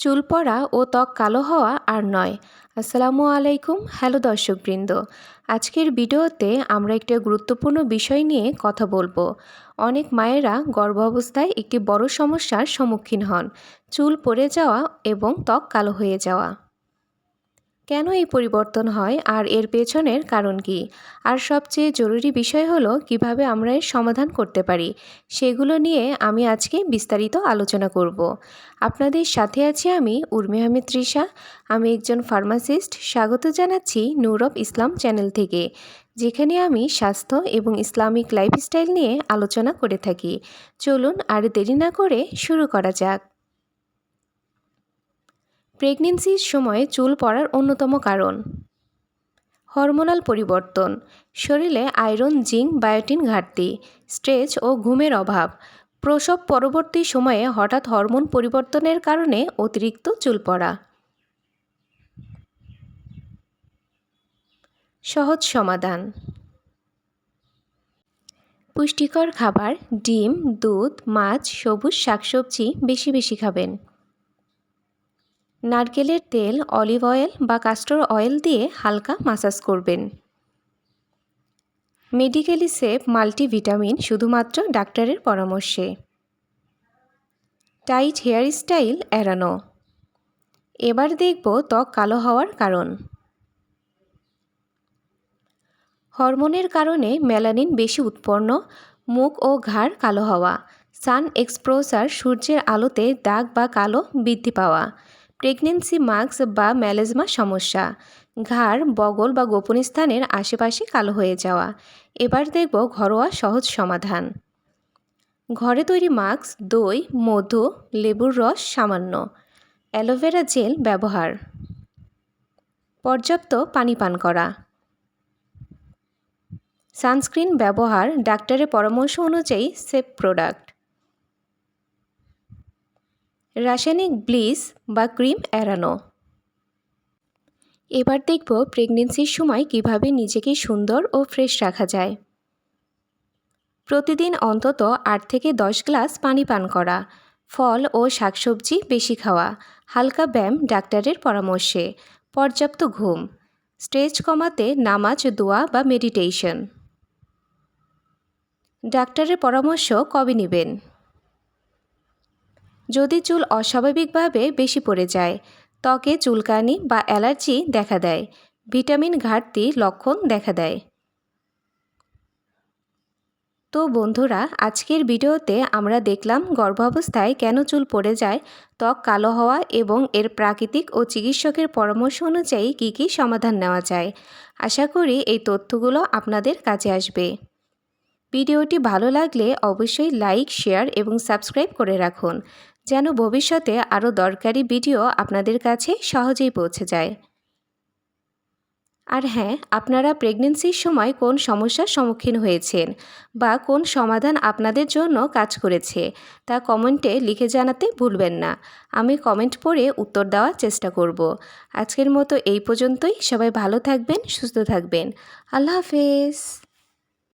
চুল পড়া ও ত্বক কালো হওয়া আর নয়। আসসালামু আলাইকুম, হ্যালো দর্শকবৃন্দ। আজকের ভিডিওতে আমরা একটি গুরুত্বপূর্ণ বিষয় নিয়ে কথা বলব। অনেক মায়েরা গর্ভ অবস্থায় একটি বড় সমস্যার সম্মুখীন হন। চুল পড়ে যাওয়া এবং ত্বক কালো হয়ে যাওয়া। কেন এই পরিবর্তন হয় আর এর পেছনের কারণ কি? আর সবচেয়ে জরুরি বিষয় হলো কীভাবে আমরা এর সমাধান করতে পারি। সেগুলো নিয়ে আমি আজকে বিস্তারিত আলোচনা করব। আপনাদের সাথে আছি আমি উর্মি আহমেদ তৃষা। আমি একজন ফার্মাসিস্ট। স্বাগত জানাচ্ছি নূর অফ ইসলাম চ্যানেল থেকে, যেখানে আমি স্বাস্থ্য এবং ইসলামিক লাইফস্টাইল নিয়ে আলোচনা করে থাকি। চলুন আর দেরি না করে শুরু করা যাক। প্রেগনেন্সির সময়ে চুল পড়ার অন্যতম কারণ। হরমোনাল পরিবর্তন, শরীরে আয়রন, জিঙ্ক, বায়োটিন ঘাটতি, স্ট্রেচ ও ঘুমের অভাব। প্রসব পরবর্তী সময়ে হঠাৎ হরমোন পরিবর্তনের কারণে অতিরিক্ত চুল পড়া। সহজ সমাধান। পুষ্টিকর খাবার, ডিম, দুধ, মাছ, সবুজ শাকসবজি বেশি বেশি খাবেন। নারকেলের তেল, অলিভ অয়েল বা কাস্টর অয়েল দিয়ে হালকা মাসাজ করবেন। মেডিকেলি সেফ মাল্টিভিটামিন শুধুমাত্র ডাক্তারের পরামর্শে। টাইট হেয়ার স্টাইল এড়ানো। এবার দেখব ত্বক কালো হওয়ার কারণ। হরমোনের কারণে মেলানিন বেশি উৎপন্ন, মুখ ও ঘাড় কালো হওয়া সান এক্সপ্রোসার সূর্যের আলোতে দাগ বা কালো বৃদ্ধি পাওয়া প্রেগনেন্সি মাস্ক বা ম্যালেজমা সমস্যা। ঘাড়, বগল বা গোপন স্থানের আশেপাশে কালো হয়ে যাওয়া। এবার দেখব ঘরোয়া সহজ সমাধান। ঘরে তৈরি মাস্ক, দই, মধু, লেবুর রস সামান্য। অ্যালোভেরা জেল ব্যবহার। পর্যাপ্ত পানি পান করা। সানস্ক্রিন ব্যবহার। ডাক্তারের পরামর্শ অনুযায়ী সেফ প্রোডাক্ট। রাসায়নিক ব্লিচ বা ক্রিম এড়ানো। এবার দেখব প্রেগনেন্সির সময় কীভাবে নিজেকে সুন্দর ও ফ্রেশ রাখা যায়। প্রতিদিন অন্তত আট থেকে দশ গ্লাস পানি পান করা, ফল ও শাকসবজি বেশি খাওয়া, হালকা ব্যায়াম ডাক্তারের পরামর্শে, পর্যাপ্ত ঘুম, স্ট্রেচ কমাতে নামাজ, দোয়া বা মেডিটেশন। ডাক্তারের পরামর্শ কবে নেবেন? যদি চুল অস্বাভাবিকভাবে বেশি পড়ে যায়, ত্বকে চুলকানি বা অ্যালার্জি দেখা দেয়। ভিটামিন ঘাটতি লক্ষণ দেখা দেয়। তো বন্ধুরা, আজকের ভিডিওতে আমরা দেখলাম গর্ভাবস্থায় কেন চুল পড়ে যায়, ত্বক কালো হওয়া এবং এর প্রাকৃতিক ও চিকিৎসকের পরামর্শ অনুযায়ী কী কী সমাধান নেওয়া যায়। আশা করি এই তথ্যগুলো আপনাদের কাছে আসবে। ভিডিওটি ভালো লাগলে অবশ্যই লাইক, শেয়ার এবং সাবস্ক্রাইব করে রাখুন। যেন ভবিষ্যতে আরও দরকারি ভিডিও আপনাদের কাছে সহজেই পৌঁছে যায়। আর হ্যাঁ আপনারা প্রেগনেন্সির সময় কোন সমস্যার সম্মুখীন হয়েছেন বা কোন সমাধান আপনাদের জন্য কাজ করেছে তা কমেন্টে লিখে জানাতে ভুলবেন না। আমি কমেন্ট পড়ে উত্তর দেওয়ার চেষ্টা করব। আজকের মতো এই পর্যন্তই। সবাই ভালো থাকবেন, সুস্থ থাকবেন। আল্লাহ হাফেজ।